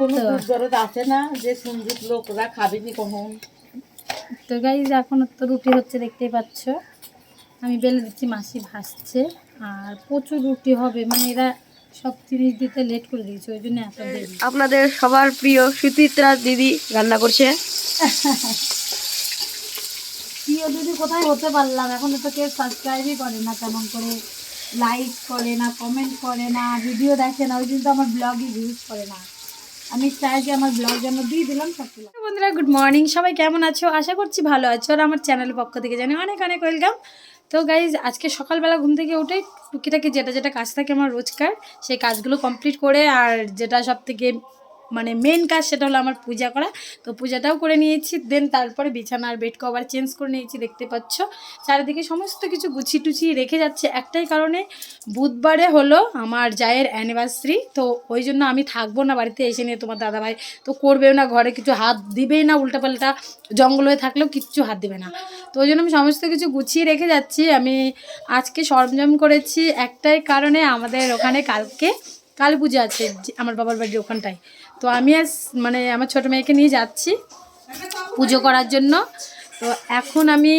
কোনো আছে না? যে সুন্দর লোকরা খাবেনি কখন? তো গাইজ এখন তো রুটি হচ্ছে দেখতেই পাচ্ছ। আমি বেলে দিচ্ছি মাসি ভাসছে আর প্রচুর রুটি হবে মানে এরা সব জিনিস দিতে লেট করে দিয়েছে ওই জন্য এত দেরি। আপনাদের সবার প্রিয় সুচিত্রা দিদি রান্না করছে। প্রিয় দিদি কোথায়? হতে পারলাম এখন তো কেউ সাবস্ক্রাইবই করে না তেমন করে? লাইক করে না কমেন্ট করে না ভিডিও দেখে না, ওই জন্য তো আমার ব্লগই ভিউজ করে না। আমি চাই যে আমার ব্লগ যেন দিয়ে দিলাম বন্ধুরা গুড মর্নিং সবাই কেমন আছো? আশা করছি ভালো আছো আর আমার চ্যানেলের পক্ষ থেকে জানি অনেক অনেক ওয়েলকাম তো গাইজ আজকে সকালবেলা ঘুম থেকে উঠে টুকিটাকি যেটা যেটা কাজ থাকে আমার রোজকার, সেই কাজগুলো কমপ্লিট করে আর যেটা সব থেকে মানে মেন কাজ সেটা হলো আমার পূজা করা। তো পূজাটাও করে নিয়েছি দেন তারপরে বিছানার বেড কভার চেঞ্জ করে নিয়েছি, দেখতে পাচ্ছ। চারিদিকে সমস্ত কিছু গুছিয়ে টুছিয়ে রেখে যাচ্ছে। একটাই কারণে বুধবারে হলো আমার জায়ের অ্যানিভার্সারি তো ওই জন্য আমি থাকব না বাড়িতে এসে নিয়ে তোমার দাদাভাই। তো করবেও না, ঘরে কিছু হাত দিবেই না, উল্টাপাল্টা জঙ্গল হয়ে থাকলেও কিচ্ছু হাত দিবে না। তো ওই জন্য আমি সমস্ত কিছু গুছিয়ে রেখে যাচ্ছি। আমি আজকে সরঞ্জাম করেছি। একটাই কারণে আমাদের ওখানে কালকে কালী পুজো আছে আমার বাবার বাড়ির ওখানটায়। তো আমি আজ মানে আমার ছোটো মেয়েকে নিয়ে যাচ্ছি পুজো করার জন্য। তো এখন আমি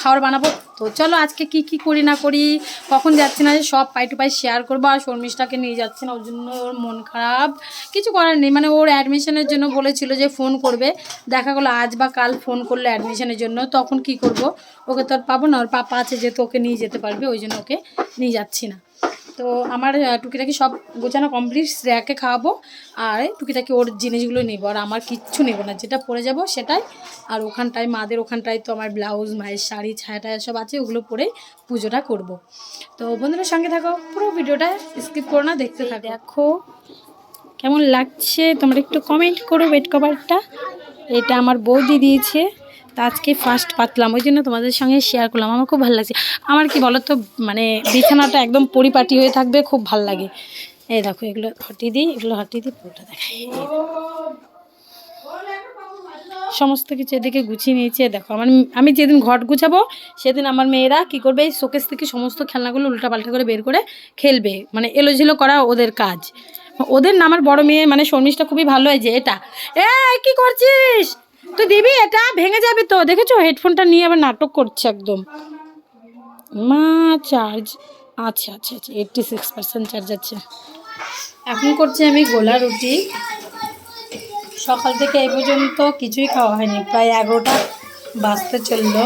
খাবার বানাবো। তো চলো আজকে কি কি করি না করি, কখন যাচ্ছি না সব পাই টু পাই শেয়ার করব। আর শর্মিষ্ঠাকে নিয়ে যাচ্ছি না, ওর জন্য ওর মন খারাপ। কিছু করার নেই মানে ওর অ্যাডমিশনের জন্য বলেছিল যে ফোন করবে। দেখা গেলো আজ বা কাল ফোন করল অ্যাডমিশনের জন্য, তখন কি করব? ওকে তো আর পাবো না, ওর পাপা আছে যেহেতু ওকে নিয়ে যেতে পারবে, ওই জন্য ওকে নিয়ে যাচ্ছি না। তো আমার টুকিটাকি সব গোছানো কমপ্লিট শ্রেয়াকে খাওয়াবো আর টুকিটাকি ওর জিনিসগুলো নেব আর আমার কিচ্ছু নেব না। যেটা পরে যাব সেটাই। আর ওখানটায় মাদের ওখানটায় তো আমার ব্লাউজ মায়ের শাড়ি ছায়া টায়া সব আছে ওগুলো পরে পুজোটা করব। তো বন্ধুদের সঙ্গে থাকো পুরো ভিডিওটা স্কিপ করো না দেখতে থাকো। দেখো কেমন লাগছে? তোমরা একটু কমেন্ট করো বেড কভারটা এটা আমার বৌদি দিয়েছে। তা আজকে ফার্স্ট পাতলাম, ওই জন্য তোমাদের সঙ্গে শেয়ার করলাম, আমার খুব ভালো লাগছে। আমার কি বলো তো মানে বিছানাটা একদম পরিপাটি হয়ে থাকবে, খুব ভালো লাগে। এই দেখো, এগুলো হটিয়ে দিই, এগুলো হটিয়ে দিই, পুরোটা দেখাই। সমস্ত কিছু এদিকে গুছিয়ে নিয়েছি দেখো, আমার আমি যেদিন ঘট গুছাবো, সেদিন আমার মেয়েরা কি করবে, এই শোকেস থেকে সমস্ত খেলনাগুলো উল্টাপাল্টা করে বের করে খেলবে। মানে এলোঝেলো করা ওদের কাজ। ওদের না, আমার বড় মেয়ে মানে শর্মিষ্ঠা খুবই ভালো হয় যে এটা। এ কি করছিস? তুই দিবি, এটা ভেঙে যাবে তো। দেখেছ? হেডফোনটা নিয়ে আবার নাটক করছে একদম। মা চার্জ আচ্ছা আচ্ছা আচ্ছা এইটটি সিক্স পার্সেন্ট চার্জ আছে। এখন করছি আমি গোলা রুটি। সকাল থেকে এই পর্যন্ত কিছুই খাওয়া হয়নি। প্রায় এগারোটা বাজতে চলল।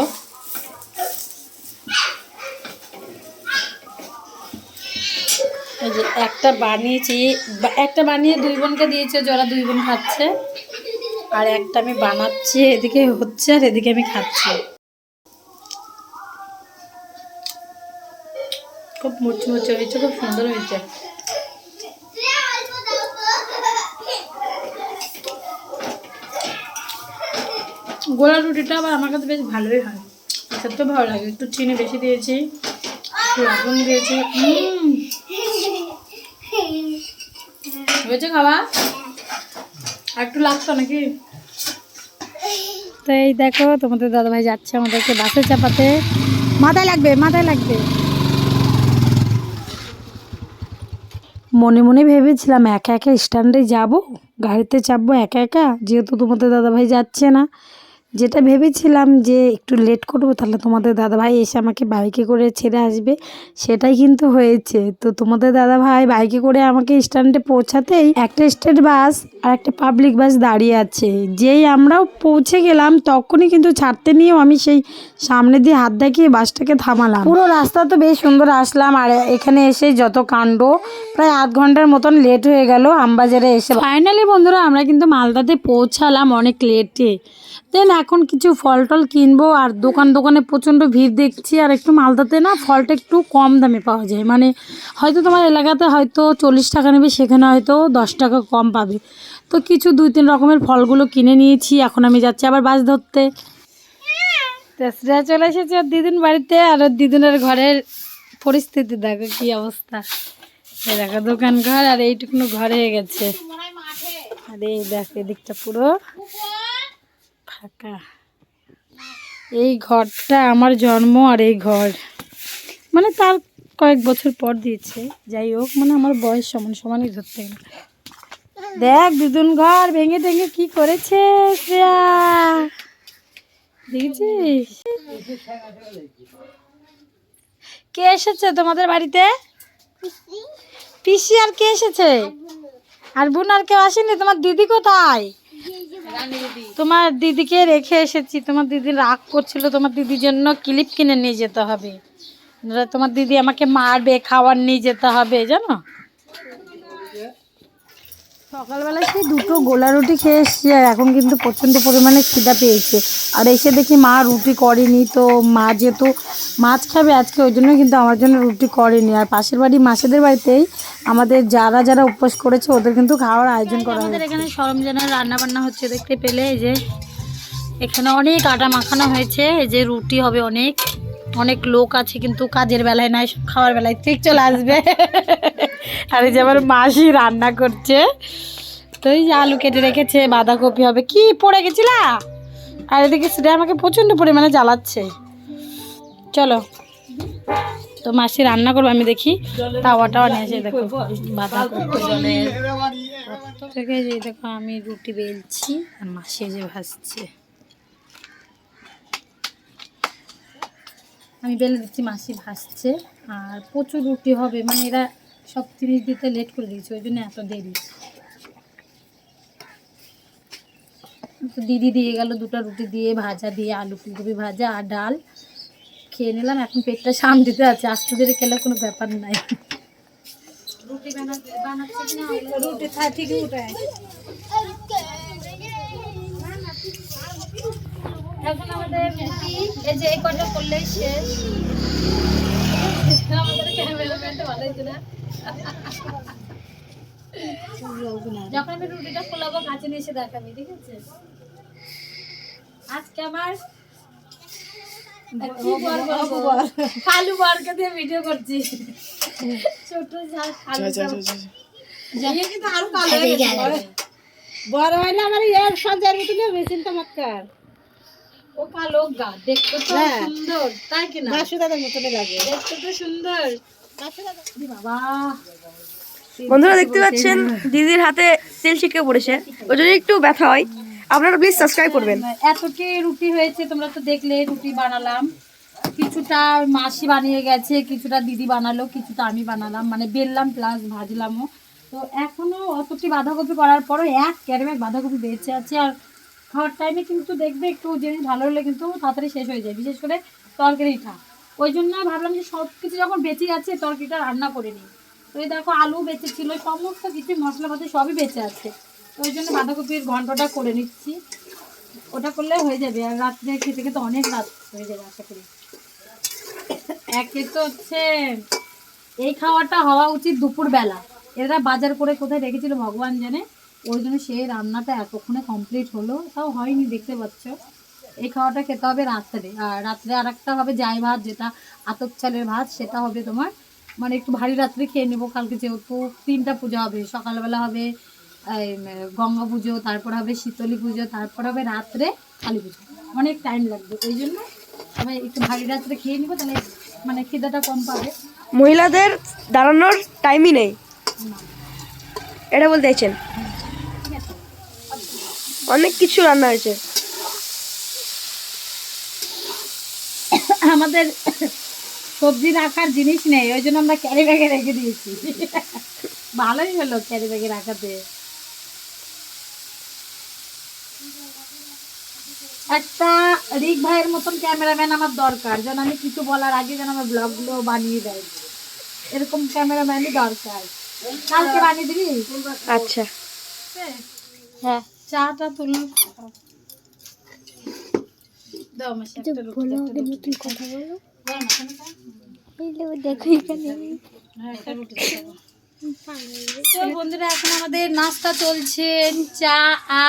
একটা বানিয়েছি, একটা বানিয়ে দুই বোনকে দিয়েছে যারা দুই বোন খাচ্ছে। আর একটা আমি বানাচ্ছি, এদিকে হচ্ছে আর এদিকে আমি খাচ্ছি। খুব মুচমুচে হয়েছে, খুব সুন্দর হয়েছে। গোলা রুটিটা আবার আমার কাছে বেশ ভালোই হয়। খেতে ভালো লাগে, একটু চিনি বেশি দিয়েছি, একটু লবণ দিয়েছি। হয়েছে খাওয়া একটু লাগতো নাকি? তো এই দেখো, তোমাদের দাদাভাই যাচ্ছে আমাদেরকে বাসে চাপাতে। মাথায় লাগবে মাথায় লাগবে। মনে মনে ভেবেছিলাম একা একা স্ট্যান্ডে যাব, গাড়িতে চাপবো একা একা, যেহেতু তোমাদের দাদাভাই যাচ্ছে না। যেটা ভেবেছিলাম যে একটু লেট করব, তাহলে তোমাদের দাদাভাই এসে আমাকে বাইকে করে ছেড়ে আসবে। সেটাই কিন্তু হয়েছে। তো তোমাদের দাদাভাই বাইকে করে আমাকে স্ট্যান্ডে পৌঁছাতেই একটা স্টেট বাস আর একটা পাবলিক বাস দাঁড়িয়ে আছে। যেই আমরাও পৌঁছে গেলাম, তখনই কিন্তু ছাড়তে নিয়েও আমি সেই সামনে দিয়ে হাত দেখিয়ে বাসটাকে থামালাম। পুরো রাস্তা তো বেশ সুন্দর আসলাম, আর এখানে এসে যত কাণ্ড, প্রায় আধ ঘণ্টার মতন লেট হয়ে গেল আমবাজারে এসে। ফাইনালি বন্ধুরা, আমরা কিন্তু মালদাতে পৌঁছালাম অনেক লেটে দেন এখন কিছু ফল টল কিনবো আর দোকান দোকানে প্রচণ্ড ভিড় দেখছি আর একটু মালদাতে না ফলটা একটু কম দামে পাওয়া যায়। মানে হয়তো তোমার এলাকাতে হয়তো চল্লিশ টাকা নেবে, সেখানে হয়তো দশ টাকা কম পাবে। তো কিছু দুই তিন রকমের ফলগুলো কিনে নিয়েছি, এখন আমি যাচ্ছি আবার বাস ধরতে। চলে এসেছে আর দিদিন বাড়িতে আর দিদিনের ঘরের পরিস্থিতি, দেখো কি অবস্থা। দেখো দোকান ঘর আর এইটুকুনো ঘর হয়ে গেছে। আর দেখো, এদিকটা পুরো ফাঁকা এই ঘরটা আমার জন্ম আর এই ঘর। মানে তার কয়েক বছর পর দিয়েছে। যাই হোক মানে আমার বয়স সমান সমানই ধরতে গেলে। দেখ, দুদুন ঘর ভেঙে ভেঙে কি করেছে দেখেছিস? কে এসেছে তোমাদের বাড়িতে? পিসি আর কে এসেছে? আর বোন আর কেউ আসেনি? তোমার দিদি কোথায়? তোমার দিদিকে রেখে এসেছি। তোমার দিদি রাগ করছিল, তোমার দিদির জন্য ক্লিপ কিনে নিয়ে যেতে হবে। তোমার দিদি আমাকে মারবে, খাওয়ার নিয়ে যেতে হবে, জানো? সকালবেলা সেই দুটো গোলা রুটি খেয়ে এসছি আর এখন কিন্তু প্রচণ্ড পরিমাণে খিদা পেয়েছে। আর এসে দেখি মা রুটি করেনি তো মা যেহেতু মাছ খাবে আজকে ওই জন্য কিন্তু আমার জন্য রুটি করেনি। আর পাশের বাড়ি মাসেদের বাড়িতেই আমাদের যারা যারা উপোস করেছে ওদের কিন্তু খাওয়ার আয়োজন করা আমাদের এখানে সরঞ্জামের রান্না বান্না হচ্ছে দেখতে পেলে এই যে। এখানে অনেক আটা মাখানো হয়েছে এই যে রুটি হবে অনেক। অনেক লোক আছে কিন্তু কাজের বেলায় নাই সব খাওয়ার বেলায় ঠিক চলে আসবে। আর এই যে আমার মাসি রান্না করছে। তো এই যে আলু কেটে রেখেছে, বাঁধাকপি হবে। কি, পড়ে গেছিলা? আর এদিকে সেটা আমাকে প্রচণ্ড পরিমাণে জ্বালাচ্ছে। চলো, তো মাসি রান্না করব, আমি দেখি। তাওয়াটাও নিয়ে এসে দেখো, বাঁধাকপি। থেকে যে দেখো, আমি রুটি বেলছি, আর মাসি যে ভাসছে আমি বেলে দিচ্ছি, মাসি ভাসছে আর প্রচুর রুটি হবে মানে এরা সব জিনিস দিতে লেট করে দিয়েছে ওই জন্য এত দেরি। দিদি দিয়ে গেল দুটো রুটি দিয়ে ভাজা দিয়ে আলু ফুলকপি ভাজা আর ডাল। খেয়ে নিলাম এখন পেটটা শান্তিতে আছে আস্তে ধীরে খেলে কোনো ব্যাপার নাই। রুটি বানাচ্ছে বানাচ্ছে রুটি ঠিকই উঠায় এখন আমাদের রুটি এই যে এই কটা করলেই শেষ। আমাদের ক্যামেরাম্যানটা ভালো হয়েছে না। যখন আমি রুটিটা ফোলাবো কাছে নিয়ে এসে দেখাবি ঠিক আছে? আজকে আমার কি বর বলব? কালু বরকে দিয়ে ভিডিও করছি। ছোট ঝাল কালু যাই কিন্তু আরও কালো হয়ে গেছে। বড় হইলে আমার এর সঞ্জয়ের মতন মেশিন চমৎকার ও কালো গা দেখতে তো হ্যাঁ। সুন্দর তাই কি না বাসুদাদের মতনই লাগে। দেখতে তো সুন্দর। বন্ধুরা, দেখতে পাচ্ছেন, দিদির হাতে তেল ছিটকে পড়েছে। ওই জন্য একটু ব্যথা হয়। আপনারা প্লিজ সাবস্ক্রাইব করবেন। এতটি রুটি হয়েছে, তোমরা তো দেখলে, রুটি বানালাম। কিছুটা মাসি বানিয়ে গেছে, কিছুটা দিদি বানালো, কিছুটা আমি বানালাম। মানে বেললাম প্লাস ভাজলামও। তো এখনও অতটি বাঁধাকপি করার পরও এক ক্যারেমের বাঁধাকপি বেঁচে আছে। আর খাওয়ার টাইমে কিন্তু দেখবে একটু জিনিস ভালো হলে কিন্তু তাড়াতাড়ি শেষ হয়ে যায়। বিশেষ করে তরকারিটা। ওই জন্য ভাবলাম যে সব কিছু যখন বেঁচে যাচ্ছে, তরকারিটা রান্না করে নিই। তো দেখো আলু বেঁচে ছিল, সমস্ত কিছু মশলাপাতি সবই বেঁচে আছে। তো ওই জন্য বাঁধাকপির ঘন্টটা করে নিচ্ছি। ওটা করলে হয়ে যাবে। আর রাত্রে খেতে খেতে অনেক রাত হয়ে যাবে, আশা করি। একে তো হচ্ছে, এই খাওয়াটা হওয়া উচিত দুপুর বেলা এরা বাজার করে কোথায় রেখেছিল ভগবান জানে। ওই জন্য সেই রান্নাটা এতক্ষণে কমপ্লিট হলো। তাও হয়নি, দেখতে পাচ্ছ। এই খাওয়াটা খেতে হবে রাত্রে। আর রাত্রে আর একটা হবে জাই ভাত যেটা আতপ চালের ভাত সেটা হবে তোমার মানে একটু ভারী রাত্রে খেয়ে নেব কালকে যেহেতু তিনটা পূজা হবে। সকালবেলা হবে গঙ্গা পুজো তারপর হবে শীতলী পুজো তারপর হবে রাত্রে কালী পুজো। অনেক টাইম লাগবে। ওই জন্য আমি একটু ভারী রাত্রে খেয়ে নিবো তাহলে মানে খিদাটা কম পাবে। মহিলাদের দাঁড়ানোর টাইমই নেই। এটা বলতে চাইছেন? অনেক কিছু রান্না হয়েছে। আমাদের সবজি রাখার জিনিস নেই ওই জন্য আমরা ক্যারি ব্যাগে রেখে দিয়েছি। ভালোই হলো ক্যারি ব্যাগে রাখাতে একটা রিক ভাইয়ের মতন ক্যামেরাম্যান আমার দরকার যেন আমি কিছু বলার আগে যেন আমার ব্লগগুলো বানিয়ে দেয়। এরকম ক্যামেরাম্যানই দরকার। কালকে বানিয়ে দিবি? আচ্ছা। হ্যাঁ। চাটা তুলুন দাও মাসি একটা রুটি, একটা রুটি। বলো না, কেন খাও? হ্যাঁ, একটা রুটি দেখাবো। তো বন্ধুরা এখন আমাদের নাস্তা চলছে চা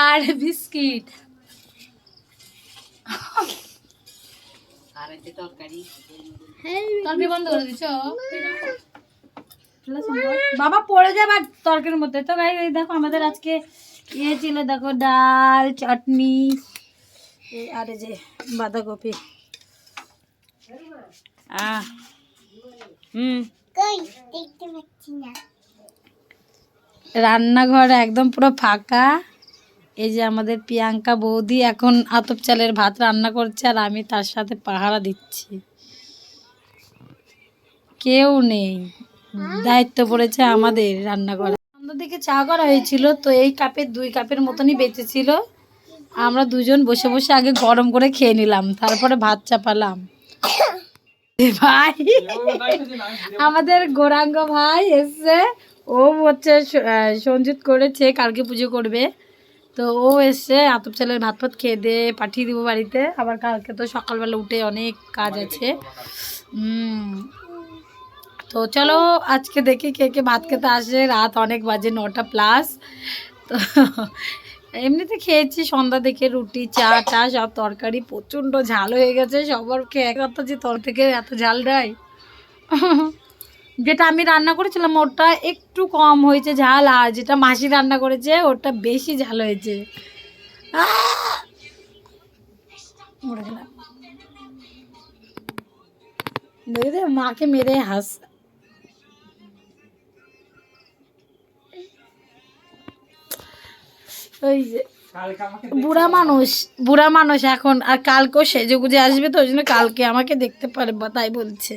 আর বিস্কিট। তরকারি। বন্ধ করে দিচ্ছ বাবা পড়ে যাবে তরকারির মধ্যে। তো গাই দেখো আমাদের আজকে ইয়ে ছিল দেখো ডাল চাটনি এই আর এই যে বাঁধাকপি। হুম। রান্নাঘর একদম পুরো ফাঁকা। এই যে আমাদের প্রিয়াঙ্কা বৌদি এখন আতপ চালের ভাত রান্না করছে আর আমি তার সাথে পাহারা দিচ্ছি। কেউ নেই। দায়িত্ব পড়েছে আমাদের রান্না করা দিকে চা করা হয়েছিল তো এই কাপের দুই কাপের মতনই বেঁচেছিল। আমরা দুজন বসে বসে আগে গরম করে খেয়ে নিলাম তারপরে ভাত চাপালাম। ভাই আমাদের গৌরাঙ্গ ভাই এসছে। ও হচ্ছে সঞ্জিত করেছে কালকে পুজো করবে। তো ও এসছে আতপ চালের ভাত ভাত খেয়ে দিয়ে পাঠিয়ে দিব বাড়িতে। আবার কালকে তো সকালবেলা উঠে অনেক কাজ আছে। তো চলো আজকে দেখি কে কে ভাত খেতে আসে। রাত অনেক বাজে নটা প্লাস তো এমনিতে খেয়েছি, সন্ধ্যা থেকে রুটি, চা, টা, সব তরকারি, প্রচণ্ড ঝাল হয়ে গেছে। সবার খেয়ে কথা যে তর থেকে এত ঝাল দেয়। যেটা আমি রান্না করেছিলাম, ওটা একটু কম হয়েছে ঝাল, আর যেটা মাসি রান্না করেছে, ওটা বেশি ঝাল হয়েছে। মাকে মেরে হাস ওই বুড়া মানুষ বুড়া মানুষ এখন আর কালকেও সেজে গুজে আসবে, তো ওই জন্য কালকে আমাকে দেখতে পারে বা তাই বলছে।